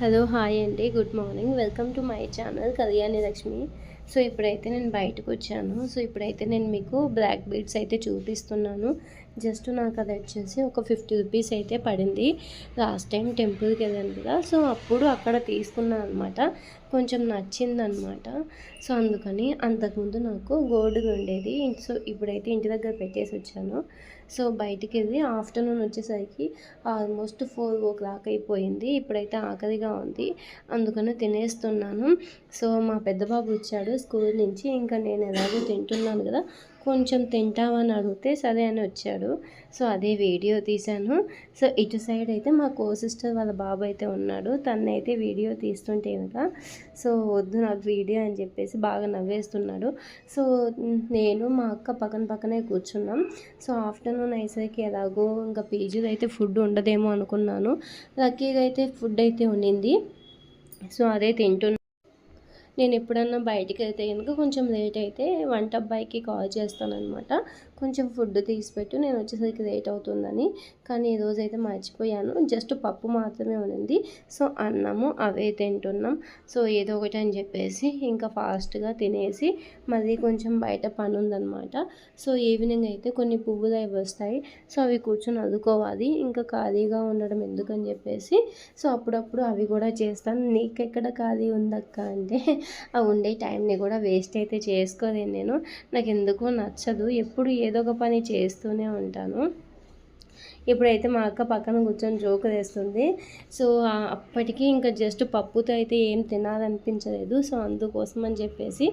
Hello hi అండి. Good morning. Welcome to my channel Kalyani Lakshmi. So ఇప్పుడైతే నేను బయటకు వచ్చాను. సో ఇప్పుడైతే నేను మీకు బ్లాక్ బీడ్స్ అయితే చూపిస్తున్నాను. జస్ట్ నాకు అది వచ్చేసి ఒక ఫిఫ్టీ రూపీస్ అయితే పడింది. లాస్ట్ టైం టెంపుల్కి వెళ్ళాను కదా సో అప్పుడు అక్కడ తీసుకున్నాను అనమాట కొంచెం నచ్చిందనమాట సో అందుకని అంతకుముందు నాకు గోల్డ్ ఉండేది. సో ఇప్పుడైతే ఇంటి దగ్గర పెట్టేసి వచ్చాను. సో బయటికి వెళ్ళి ఆఫ్టర్నూన్ వచ్చేసరికి ఆల్మోస్ట్ ఫోర్ ఓ క్లాక్ అయిపోయింది. ఇప్పుడైతే ఆకలిగా ఉంది. అందుకని తినేస్తున్నాను. సో మా పెద్ద బాబు వచ్చాడు స్కూల్ నుంచి. ఇంకా నేను ఎలాగో తింటున్నాను కదా కొంచెం తింటామని అడిగితే సరే అని వచ్చాడు. సో అదే వీడియో తీశాను. సో ఇటు సైడ్ అయితే మా కో సిస్టర్ వాళ్ళ బాబు అయితే ఉన్నాడు. తనైతే వీడియో తీస్తుంటే కనుక సో వద్దు నాకు వీడియో అని చెప్పేసి బాగా నవ్వేస్తున్నాడు. సో నేను మా అక్క పక్కన పక్కనే కూర్చున్నాం. సో ఆఫ్టర్నూన్ అయ్యేసరికి ఎలాగో ఇంకా పీజీలో అయితే ఫుడ్ ఉండదేమో అనుకున్నాను. లక్కీగా అయితే ఫుడ్ అయితే ఉండింది. సో అదే తింటున్నాను నేను ఎప్పుడన్నా బయటికి వెళ్తే కనుక కొంచెం లేట్ అయితే వంట అబ్బాయికి కాల్ చేస్తానన్నమాట. కొంచెం ఫుడ్ తీసిపెట్టు నేను వచ్చేసరికి లేట్ అవుతుందని. కానీ ఈరోజు అయితే మర్చిపోయాను. జస్ట్ పప్పు మాత్రమే ఉంది సో అన్నము అవే తింటున్నాం. సో ఏదో ఒకటి అని చెప్పేసి ఇంకా ఫాస్ట్గా తినేసి మళ్ళీ కొంచెం బయట పని ఉందన్నమాట సో ఈవినింగ్ అయితే కొన్ని పువ్వులు అవి వస్తాయి. సో అవి కూర్చొని అదుకోవాలి. ఇంకా ఖాళీగా ఉండడం ఎందుకని చెప్పేసి సో అప్పుడప్పుడు అవి కూడా చేస్తాను. నీకెక్కడ ఖాళీ ఉందక్క అంటే ఆ ఉండే టైంని కూడా వేస్ట్ అయితే చేసుకోలేను నేను. నాకు ఎందుకో నచ్చదు. ఎప్పుడు ఏదో ఒక పని చేస్తూనే ఉంటాను. ఇప్పుడైతే మా అక్క పక్కన కూర్చొని జోక్ వేస్తుంది. సో అప్పటికి ఇంకా జస్ట్ పప్పుతో అయితే ఏం తినాలనిపించలేదు. సో అందుకోసం అని చెప్పేసి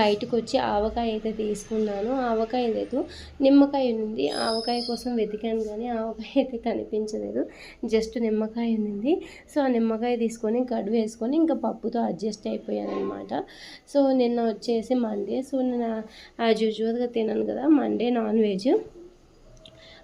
బయటకు వచ్చి ఆవకాయ అయితే తీసుకున్నాను. ఆవకాయ లేదు. నిమ్మకాయ ఉంది. ఆవకాయ కోసం వెతికాను కానీ ఆవకాయ అయితే కనిపించలేదు. జస్ట్ నిమ్మకాయ ఉంది. సో ఆ నిమ్మకాయ తీసుకొని కడు వేసుకొని ఇంకా పప్పుతో అడ్జస్ట్ అయిపోయాను అనమాట సో నిన్న వచ్చేసి మండే. సో నేను యాజ్ యూజువల్గా తినాను కదా. Monday non veg.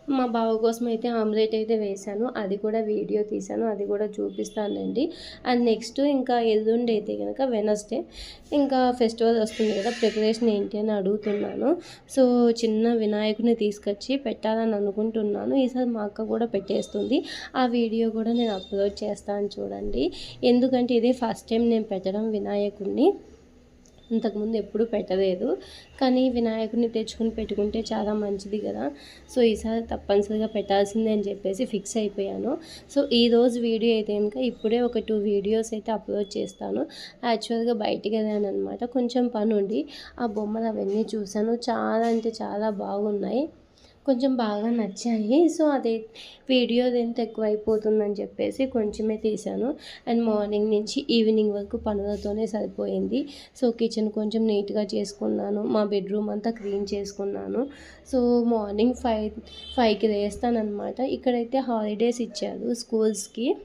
మా బావ కోసం అయితే ఆమ్లెట్ అయితే వేశాను. అది కూడా వీడియో తీశాను. అది కూడా చూపిస్తానండి. అండ్ నెక్స్ట్ ఇంకా ఎల్లుండి అయితే కనుక వెనస్డే ఇంకా ఫెస్టివల్ వస్తుంది కదా ప్రిపరేషన్ ఏంటి అని అడుగుతున్నాను. సో చిన్న వినాయకుని తీసుకొచ్చి పెట్టాలని అనుకుంటున్నాను. ఈసారి మా అక్క కూడా పెట్టేస్తుంది. ఆ వీడియో కూడా నేను అప్లోడ్ చేస్తాను చూడండి. ఎందుకంటే ఇదే ఫస్ట్ టైం నేను పెట్టడం వినాయకుడిని ఇంతకుముందు ఎప్పుడూ పెట్టలేదు. కానీ వినాయకుడిని తెచ్చుకుని పెట్టుకుంటే చాలా మంచిది కదా. సో ఈసారి తప్పనిసరిగా పెట్టాల్సిందే అని చెప్పేసి ఫిక్స్ అయిపోయాను. సో ఈరోజు వీడియో అయితే కనుక ఇప్పుడే ఒక టూ వీడియోస్ అయితే అప్లోడ్ చేస్తాను. యాక్చువల్గా బయటికి వెళ్ళాను అనమాట కొంచెం పని ఉండి ఆ బొమ్మలు అవన్నీ చూశాను. చాలా అంటే చాలా బాగున్నాయి. కొంచెం బాగా నచ్చాయి. సో అదే వీడియో ఎంత ఎక్కువ అయిపోతుందని చెప్పేసి కొంచెమే తీశాను. అండ్ మార్నింగ్ నుంచి ఈవినింగ్ వరకు పనులతోనే సరిపోయింది. సో కిచెన్ కొంచెం నీట్గా చేసుకున్నాను. మా బెడ్రూమ్ అంతా క్లీన్ చేసుకున్నాను. సో మార్నింగ్ ఫైవ్ ఫైవ్కి వేస్తానమాట ఇక్కడైతే హాలిడేస్ ఇచ్చారు స్కూల్స్కి.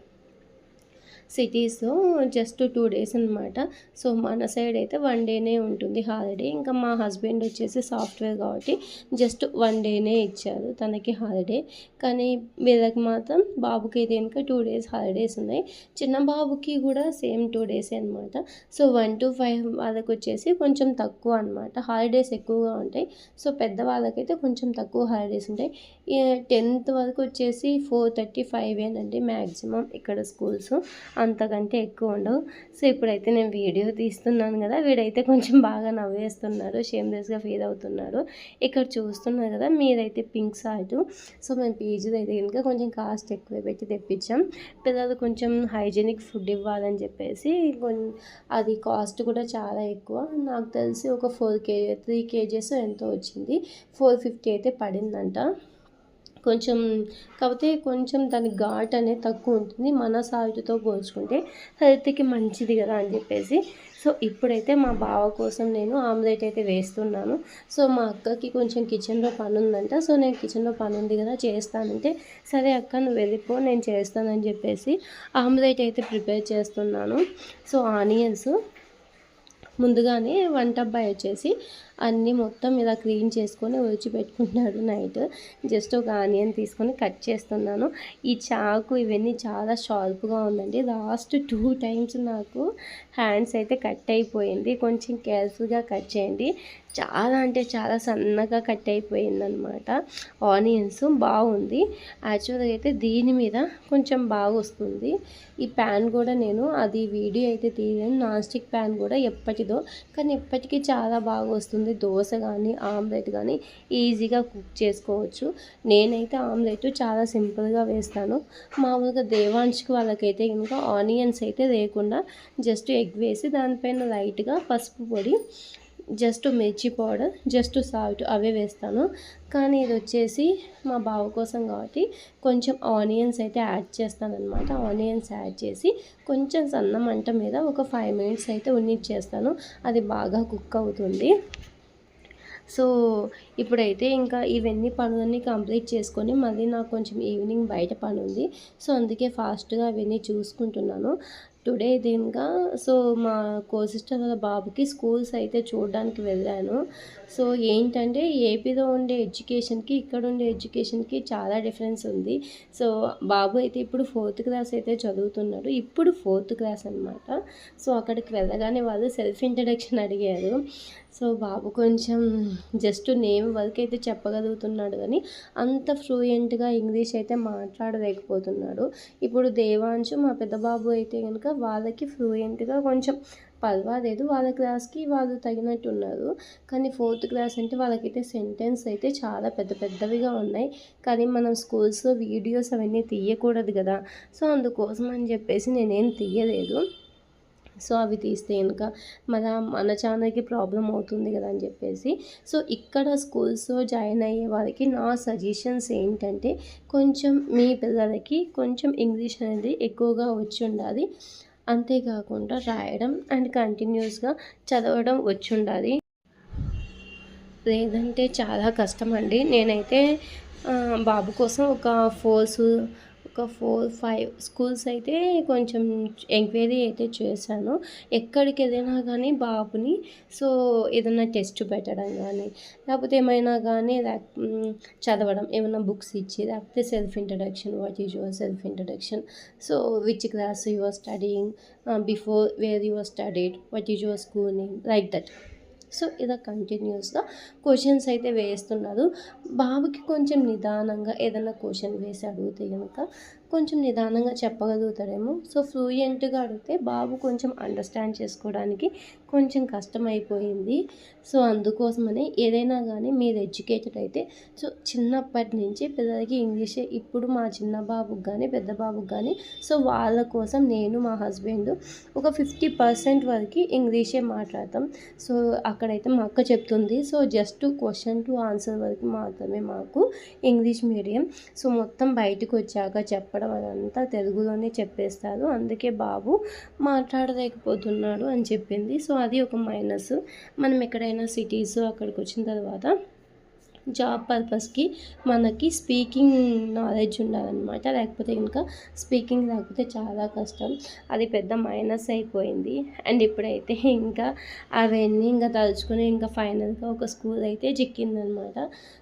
సిటీస్లో జస్ట్ టూ డేస్ అనమాట సో మన సైడ్ అయితే వన్ డేనే ఉంటుంది హాలిడే. ఇంకా మా హస్బెండ్ వచ్చేసి సాఫ్ట్వేర్ కాబట్టి జస్ట్ వన్ డేనే ఇచ్చారు తనకి హాలిడే. కానీ వీళ్ళకి మాత్రం బాబుకి అయితే కనుక టూ డేస్ హాలిడేస్ ఉన్నాయి. చిన్న బాబుకి కూడా సేమ్ టూ డేస్ అనమాట సో వన్ టు ఫైవ్ వాళ్ళకి వచ్చేసి కొంచెం తక్కువ అనమాట హాలిడేస్ ఎక్కువగా ఉంటాయి. సో పెద్ద వాళ్ళకైతే కొంచెం తక్కువ హాలిడేస్ ఉంటాయి. టెన్త్ వరకు వచ్చేసి ఫోర్ థర్టీ ఫైవ్ ఏనండి మ్యాక్సిమం ఇక్కడ స్కూల్స్. అంతకంటే ఎక్కువ ఉండవు. సో ఇప్పుడైతే నేను వీడియో తీస్తున్నాను కదా వీడైతే కొంచెం బాగా నవ్వేస్తున్నాడు షేమ్లెస్గా ఫీల్ అవుతున్నాడు ఇక్కడ చూస్తున్నారు కదా మీరైతే పింక్ సాల్ట్ సో మేము పీజీలో అయితే కనుక కొంచెం కాస్ట్ ఎక్కువ పెట్టి తెప్పించాం. పిల్లలు కొంచెం హైజీనిక్ ఫుడ్ ఇవ్వాలని చెప్పేసి అది కాస్ట్ కూడా చాలా ఎక్కువ. నాకు తెలిసి ఒక ఫోర్ కేజీ త్రీ కేజెస్ ఎంతో వచ్చింది. ఫోర్ ఫిఫ్టీ అయితే పడిందంట. కొంచెం కాకపోతే కొంచెం దాని ఘాట్ అనేది తక్కువ ఉంటుంది. మన సాల్ట్తో పోల్చుకుంటే హెల్త్కి మంచిది కదా అని చెప్పేసి. సో ఇప్పుడైతే మా బావ కోసం నేను ఆమ్లెట్ అయితే వేస్తున్నాను. సో మా అక్కకి కొంచెం కిచెన్లో పని ఉందంట సో నేను కిచెన్లో పని ఉంది కదా చేస్తానంటే సరే అక్క నువ్వు వెళ్ళిపో నేను చేస్తానని చెప్పేసి ఆమ్లెట్ అయితే ప్రిపేర్ చేస్తున్నాను. సో ఆనియన్స్ ముందుగానే వంట అబ్బాయి వచ్చేసి అన్నీ మొత్తం ఇలా క్లీన్ చేసుకొని పెట్టుకుంటున్నాడు నైట్. జస్ట్ ఒక ఆనియన్ తీసుకొని కట్ చేస్తున్నాను. ఈ చాకు ఇవన్నీ చాలా షార్ప్గా ఉందండి. లాస్ట్ టూ టైమ్స్ నాకు హ్యాండ్స్ అయితే కట్ అయిపోయింది. కొంచెం కేర్ఫుల్గా కట్ చేయండి. చాలా అంటే చాలా సన్నగా కట్ అయిపోయిందనమాట. ఆనియన్స్ బాగుంది. యాక్చువల్గా అయితే దీని మీద కొంచెం బాగా వస్తుంది. ఈ ప్యాన్ కూడా నేను అది వీడియో అయితే తీయలేను. నాన్ స్టిక్ ప్యాన్ కూడా ఎప్పటిదో కానీ ఇప్పటికీ చాలా బాగా వస్తుంది. దోశ కానీ ఆమ్లెట్ కానీ ఈజీగా కుక్ చేసుకోవచ్చు. నేనైతే ఆమ్లెట్ చాలా సింపుల్గా వేస్తాను. మామూలుగా దేవాంశ్కి వాళ్ళకైతే ఇంకా ఆనియన్స్ అయితే లేకుండా జస్ట్ ఎగ్ వేసి దానిపైన లైట్గా పసుపు పొడి జస్ట్ మిర్చి పౌడర్ జస్ట్ సాల్ట్ అవే వేస్తాను. కానీ ఇది వచ్చేసి మా బావ కోసం కాబట్టి కొంచెం ఆనియన్స్ అయితే యాడ్ చేస్తాను అనమాట ఆనియన్స్ యాడ్ చేసి కొంచెం సన్న మంట మీద ఒక ఫైవ్ మినిట్స్ అయితే ఉన్నిచ్చేస్తాను. అది బాగా కుక్ అవుతుంది. సో ఇప్పుడైతే ఇంకా ఇవన్నీ పనులన్నీ కంప్లీట్ చేసుకొని మళ్ళీ నాకు కొంచెం ఈవినింగ్ బయట పని ఉంది సో అందుకే ఫాస్ట్గా అవన్నీ చూసుకుంటున్నాను. టుడే దీనిగా. సో మా కో సిస్టర్ వాళ్ళ బాబుకి స్కూల్స్ అయితే చూడడానికి వెళ్ళాను. సో ఏంటంటే ఏపీలో ఉండే ఎడ్యుకేషన్కి ఇక్కడ ఉండే ఎడ్యుకేషన్కి చాలా డిఫరెన్స్ ఉంది. సో బాబు అయితే ఇప్పుడు ఫోర్త్ క్లాస్ అయితే చదువుతున్నాడు. ఇప్పుడు ఫోర్త్ క్లాస్ అనమాట సో అక్కడికి వెళ్ళగానే వాళ్ళు సెల్ఫ్ ఇంట్రడక్షన్ అడిగారు. సో బాబు కొంచెం జస్ట్ నేమ్ వరకు అయితే చెప్పగలుగుతున్నాడు కానీ అంత ఫ్లూయెంట్గా ఇంగ్లీష్ అయితే మాట్లాడలేకపోతున్నాడు. ఇప్పుడు దేవాంశు మా పెద్ద బాబు అయితే కనుక వాళ్ళకి ఫ్లూయెంట్గా కొంచెం పర్వాలేదు. వాళ్ళ క్లాస్కి వాళ్ళు తగినట్టు ఉన్నారు కానీ ఫోర్త్ క్లాస్ అంటే వాళ్ళకైతే సెంటెన్స్ అయితే చాలా పెద్ద పెద్దవిగా ఉన్నాయి. కానీ మనం స్కూల్స్లో వీడియోస్ అవన్నీ తీయకూడదు కదా. సో అందుకోసం అని చెప్పేసి నేనేం తీయలేదు. సో అవి తీస్తే కనుక మన మన ఛానల్కి ప్రాబ్లం అవుతుంది కదా అని చెప్పేసి. సో ఇక్కడ స్కూల్స్లో జాయిన్ అయ్యే వారికి నా సజెషన్స్ ఏంటంటే కొంచెం మీ పిల్లలకి కొంచెం ఇంగ్లీష్ అనేది ఎక్కువగా వచ్చి ఉండాలి. అంతేకాకుండా రాయడం అండ్ కంటిన్యూస్గా చదవడం వచ్చుండాలి లేదంటే చాలా కష్టం అండి నేనైతే బాబు కోసం ఒక ఫోర్స్ ఒక ఫోర్ ఫైవ్ స్కూల్స్ అయితే కొంచెం ఎంక్వైరీ అయితే చేశాను. ఎక్కడికి వెళ్ళినా కానీ బాబుని సో ఏదైనా టెస్ట్ పెట్టడం కానీ లేకపోతే ఏమైనా కానీ చదవడం ఏమైనా బుక్స్ ఇచ్చి లేకపోతే self introduction what is your self introduction so which class your studying before where your studied what is your school name like that. So ఇలా కంటిన్యూస్గా క్వశ్చన్స్ అయితే వేస్తున్నారు. బాబుకి కొంచెం నిదానంగా ఏదైనా క్వశ్చన్ వేసి అడిగితే కనుక కొంచెం నిదానంగా చెప్పగలుగుతాడేమో. సో ఫ్లూయెంట్గా అడిగితే బాబు కొంచెం అండర్స్టాండ్ చేసుకోవడానికి కొంచెం కష్టమైపోయింది. సో అందుకోసమని ఏదైనా కానీ మీరు ఎడ్యుకేటెడ్ అయితే సో చిన్నప్పటి నుంచి పిల్లలకి ఇంగ్లీషే ఇప్పుడు మా చిన్న బాబుకి కానీ పెద్ద బాబుకి కానీ సో వాళ్ళ కోసం నేను మా హస్బెండ్ ఒక ఫిఫ్టీ పర్సెంట్ వరకు ఇంగ్లీషే మాట్లాడతాం. సో అక్కడైతే మా అక్క చెప్తుంది. So just question to answer వరకు మాత్రమే మాకు ఇంగ్లీష్ మీడియం. సో మొత్తం బయటకు వచ్చాక చెప్పడం అదంతా తెలుగులోనే చెప్పేస్తారు. అందుకే బాబు మాట్లాడలేకపోతున్నాడు అని చెప్పింది. సో అది ఒక మైనస్. మనం ఎక్కడైనా సిటీస్ అక్కడికి వచ్చిన తర్వాత జాబ్ పర్పస్కి మనకి స్పీకింగ్ నాలెడ్జ్ ఉండాలన్నమాట. లేకపోతే ఇంకా స్పీకింగ్ లేకపోతే చాలా కష్టం. అది పెద్ద మైనస్ అయిపోయింది. అండ్ ఇప్పుడైతే ఇంకా అవన్నీ ఇంకా తలుచుకుని ఇంకా ఫైనల్గా ఒక స్కూల్ అయితే చిక్కిందనమాట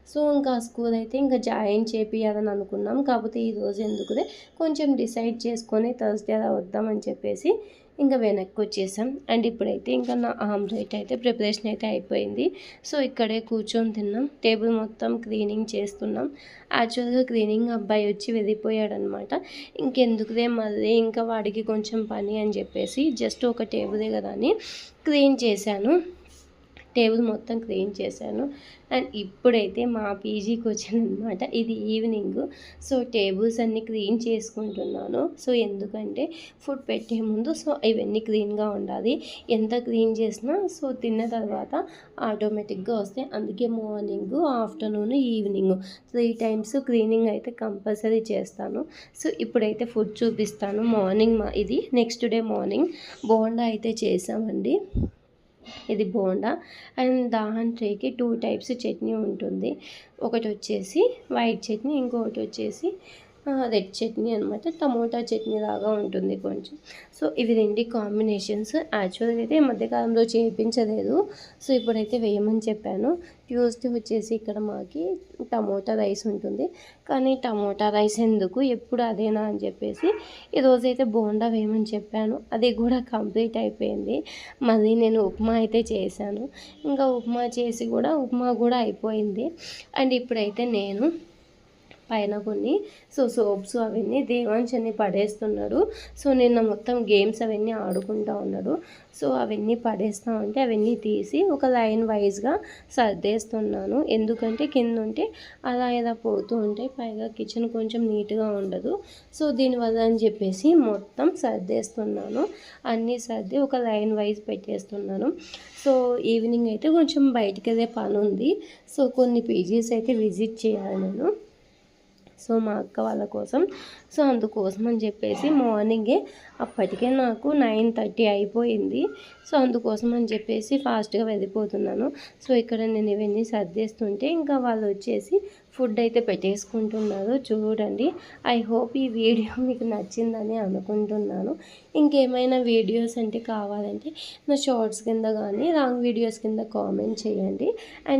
సో ఇంకా స్కూల్ అయితే ఇంకా జాయిన్ చేపియాలని అనుకున్నాం. కాకపోతే ఈరోజు ఎందుకుదే కొంచెం డిసైడ్ చేసుకొని థర్స్డే అలా వద్దామని చెప్పేసి ఇంకా వెనక్కి వచ్చేసాం. అండ్ ఇప్పుడైతే ఇంకా నా ఆమ్లెట్ అయితే ప్రిపరేషన్ అయితే అయిపోయింది. సో ఇక్కడే కూర్చొని తిన్నాం. టేబుల్ మొత్తం క్లీనింగ్ చేస్తున్నాం. యాక్చువల్గా క్లీనింగ్ అబ్బాయి వచ్చి వెళ్ళిపోయాడనమాట. ఇంకెందుకుదే మళ్ళీ ఇంకా వాడికి కొంచెం పని అని చెప్పేసి జస్ట్ ఒక టేబులే కదా అని క్లీన్ చేశాను. టేబుల్ మొత్తం క్లీన్ చేశాను. అండ్ ఇప్పుడైతే మా పీజీకి వచ్చానమాట ఇది ఈవినింగ్. సో టేబుల్స్ అన్నీ క్లీన్ చేసుకుంటున్నాను. సో ఎందుకంటే ఫుడ్ పెట్టే ముందు సో ఇవన్నీ క్లీన్గా ఉండాలి. ఎంత క్లీన్ చేసినా సో తిన్న తర్వాత ఆటోమేటిక్గా వస్తాయి. అందుకే morning afternoon evening three times cleaning అయితే కంపల్సరీ చేస్తాను. సో ఇప్పుడైతే ఫుడ్ చూపిస్తాను. మార్నింగ్ మా ఇది నెక్స్ట్ డే మార్నింగ్ బోండా అయితే చేసామండి ఇది బోండా. అండ్ దాంట్లోకి టూ టైప్స్ చట్నీ ఉంటుంది. ఒకటి వచ్చేసి వైట్ చట్నీ ఇంకొకటి వచ్చేసి రెడ్ చట్నీ అనమాట టమోటా చట్నీ లాగా ఉంటుంది కొంచెం. సో ఇవి రెండు కాంబినేషన్స్. యాక్చువల్గా అయితే ఈ మధ్యకాలంలో చేయించలేదు సో ఇప్పుడైతే వేయమని చెప్పాను. ట్యూస్డే వచ్చేసి ఇక్కడ మాకి టమోటా రైస్ ఉంటుంది. కానీ టమోటా రైస్ ఎందుకు ఎప్పుడు అదేనా అని చెప్పేసి ఈరోజైతే బోండా వేయమని చెప్పాను. అది కూడా కంప్లీట్ అయిపోయింది. మళ్ళీ నేను ఉప్మా అయితే చేశాను. ఇంకా ఉప్మా చేసి కూడా ఉప్మా కూడా అయిపోయింది. అండ్ ఇప్పుడైతే నేను పైన కొన్ని. సో సోప్స్ అవన్నీ దేవాన్స్ అన్ని పడేస్తున్నాడు. సో నిన్న మొత్తం గేమ్స్ అవన్నీ ఆడుకుంటా ఉన్నాడు. సో అవన్నీ పడేస్తా ఉంటే అవన్నీ తీసి ఒక లైన్ వైజ్గా సర్దేస్తున్నాను. ఎందుకంటే కింద ఉంటే అలా ఇలా పోతూ ఉంటాయి పైగా కిచెన్ కొంచెం నీట్గా ఉండదు. సో దీనివల్ల అని చెప్పేసి మొత్తం సర్దేస్తున్నాను. అన్నీ సర్ది ఒక లైన్ వైజ్ పెట్టేస్తున్నాను. సో ఈవినింగ్ అయితే కొంచెం బయటికి వెళ్ళే పని ఉంది సో కొన్ని పీజీస్ అయితే విజిట్ చేయాలి నేను. సో మా అక్క వాళ్ళ కోసం. సో అందుకోసం అని చెప్పేసి మార్నింగే అప్పటికే నాకు నైన్ థర్టీ అయిపోయింది. సో అందుకోసం అని చెప్పేసి ఫాస్ట్గా వెళ్ళిపోతున్నాను. సో ఇక్కడ నేను ఇవన్నీ సర్దేస్తుంటే ఇంకా వాళ్ళు వచ్చేసి ఫుడ్ అయితే పెట్టేసుకుంటున్నారు. చూడండి. ఐ హోప్ ఈ వీడియో మీకు నచ్చిందని అనుకుంటున్నాను. ఇంకేమైనా వీడియోస్ అంటే కావాలంటే నా షార్ట్స్ కింద కానీ రాంగ్ వీడియోస్ కింద కామెంట్ చేయండి. అండ్